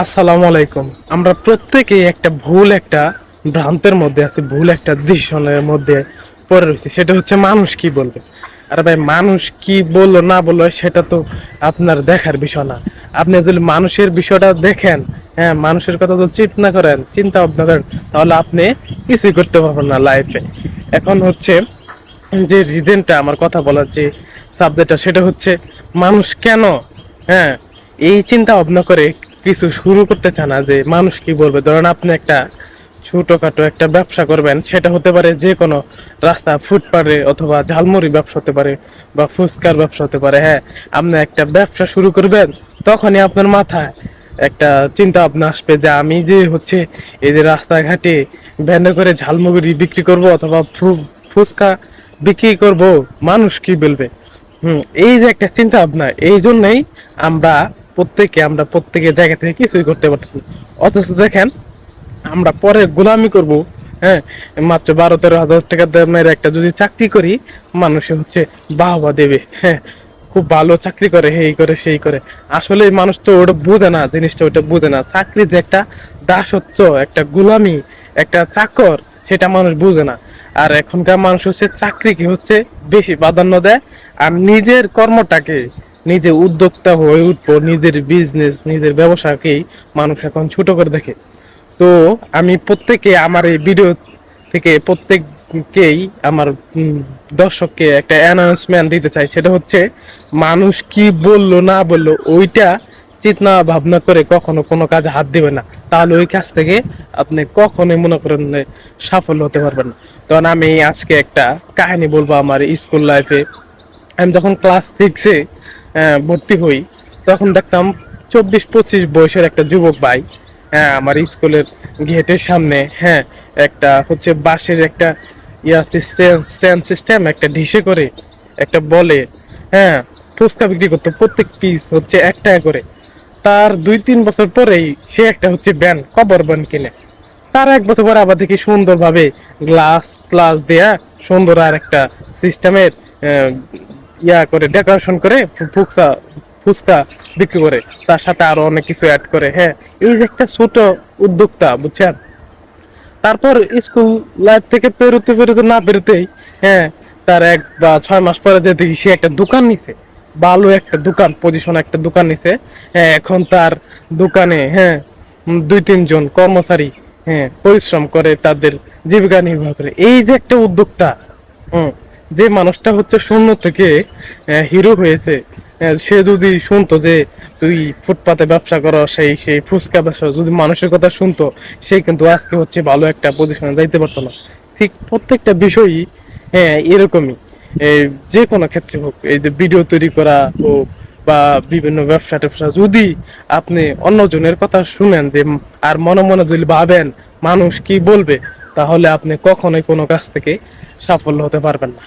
আসসালামু আলাইকুম। আমরা প্রত্যেকেই একটা ভুল একটা ভ্রান্তের মধ্যে আছি, ভুল একটা ডিসিশনের মধ্যে পড়ে রয়েছে। সেটা হচ্ছে মানুষ কি বলবে? আরে ভাই, মানুষ কি বলল, না বলল, সেটা তো আপনার দেখার বিষয় না। আপনি যদি মানুষের বিষয়টা দেখেন হ্যাঁ মানুষের কথা তো চিন্তা করেন, চিন্তা ভাবনা করেন, তাহলে আপনি কিছুই করতে পারবেন না লাইফে এখন হচ্ছে যে রিজনটা আমার কথা বলার যে সাবজেক্টটা সেটা হচ্ছে মানুষ কেন? হ্যাঁ এই চিন্তা ভাবনা করে কিছু শুরু করতে চান না যে মানুষ কি বলবে? ধরেন আপনি একটা ছোটখাটো একটা ব্যবসা করবেন, সেটা হতে পারে যে কোনো রাস্তা, ফুটপাতে অথবা ঝালমুড়ি ব্যবসা হতে পারে বা ফুচকার ব্যবসা হতে পারে হ্যাঁ। আপনি একটা ব্যবসা শুরু করবেন, তখনই আপনার মাথায় একটা চিন্তা ভাবনা আসবে যে আমি যে হচ্ছে এই যে রাস্তাঘাটে ভ্যানে করে ঝালমুড়ি বিক্রি করব অথবা ফুচকা বিক্রি করব, মানুষ কি বলবে? হুম, এই যে একটা চিন্তা ভাবনা, এই জন্যই আমরা প্রত্যেকে আমরা প্রত্যেকের জায়গা থেকে কিছুই করতে পারতেছি অথচ দেখেন, আমরা পরে গোলামি করব হ্যাঁ? মাত্র বারো, তেরো হাজার টাকা দামের একটা যদি চাকরি করি, মানুষে হচ্ছে বাহবা দেবে হ্যাঁ? খুব ভালো চাকরি করে এই করে, সেই করে। আসলে মানুষ তো ওটা বোঝে না, জিনিসটা ওটা বোঝে না। চাকরি যে একটা দাসত্ব, একটা গোলামি, একটা চাকর, সেটা মানুষ বুঝে না। আর এখনকার মানুষ হচ্ছে চাকরি কি হচ্ছে বেশি প্রাধান্য দেয়, আর নিজের কর্মটাকে নিজে উদ্যোক্তা হয়ে উঠবো, নিজের বিজনেস নিজের ব্যবসাকেই মানুষ এখন ছোট করে দেখে। তো আমি প্রত্যেকে আমার এই ভিডিও থেকে প্রত্যেককেই আমার দর্শককে একটা অ্যানাউন্সমেন্ট দিতে চাই। সেটা হচ্ছে, মানুষ কি বলল, না বলল, ওইটা চিন্তা ভাবনা করে কখনো কোনো কাজে হাত দিবে না। তাহলে ওই কাজ থেকে আপনি কখনোই মনে করেন সাফল্য হতে পারবেন না। তখন আমি আজকে একটা কাহিনী বলব আমার স্কুল লাইফে আমি যখন ক্লাস সিক্সে ভর্তি হই। তখন দেখতাম চব্বিশ পঁচিশ বয়সের একটা যুবক ভাই হ্যাঁ আমার স্কুলের গেটের সামনে হ্যাঁ একটা হচ্ছে বাঁশের একটা ইয়া স্ট্যান্ড সিস্টেম একটা ঢিসে করে একটা বলে হ্যাঁ ফুচকা বিক্রি করতো প্রত্যেক পিস হচ্ছে এক টাকা করে। তার দুই তিন বছর পরেই সে একটা হচ্ছে ব্যান কবর ব্যান কিনে। তার এক বছর পরে আবার দেখি সুন্দরভাবে গ্লাস ক্লাস দেয়া সুন্দর আর একটা সিস্টেমের ইয়া করে ডেকোরেশন করে ফুচকা ফুচকা বিক্রি করে। তার সাথে আরও অনেক কিছু অ্যাড করে হ্যাঁ। এই যে একটা ছোট উদ্যোক্তা বুঝছেন? তারপর স্কুল লাইফ থেকে পেরোতে পেরোতে না পেরোতেই হ্যাঁ তার এক বা ছয় মাস পরে যে দেখি সে একটা দোকান নিছে ভালো একটা দোকান পজিশন একটা দোকান নিছে হ্যাঁ এখন তার দোকানে হ্যাঁ দুই তিনজন কর্মচারী হ্যাঁ পরিশ্রম করে তাদের জীবিকা নির্বাহ করে। এই যে একটা উদ্যোক্তা হুম, যে মানুষটা হচ্ছে শূন্য থেকে হিরো হয়েছে সে যদি শুনতো যে তুই ফুটপাতে ব্যবসা করো, সেই সেই ফুচকা ব্যবসা যদি মানুষের কথা শুনতো, সে কিন্তু আজকে হচ্ছে ভালো একটা পজিশনে যাইতে পারতো না। ঠিক প্রত্যেকটা বিষয়ই হ্যাঁ এরকমই। যে কোনো ক্ষেত্রে হোক, এই যে ভিডিও তৈরি করা হোক বা বিভিন্ন ব্যবসা ট্যাবসা, যদি আপনি অন্যজনের কথা শুনেন যে, আর মনে মনে যদি ভাবেন মানুষ কি বলবে, তাহলে আপনি কখনোই কোনো কাজ থেকে সাফল্য হতে পারবেন না।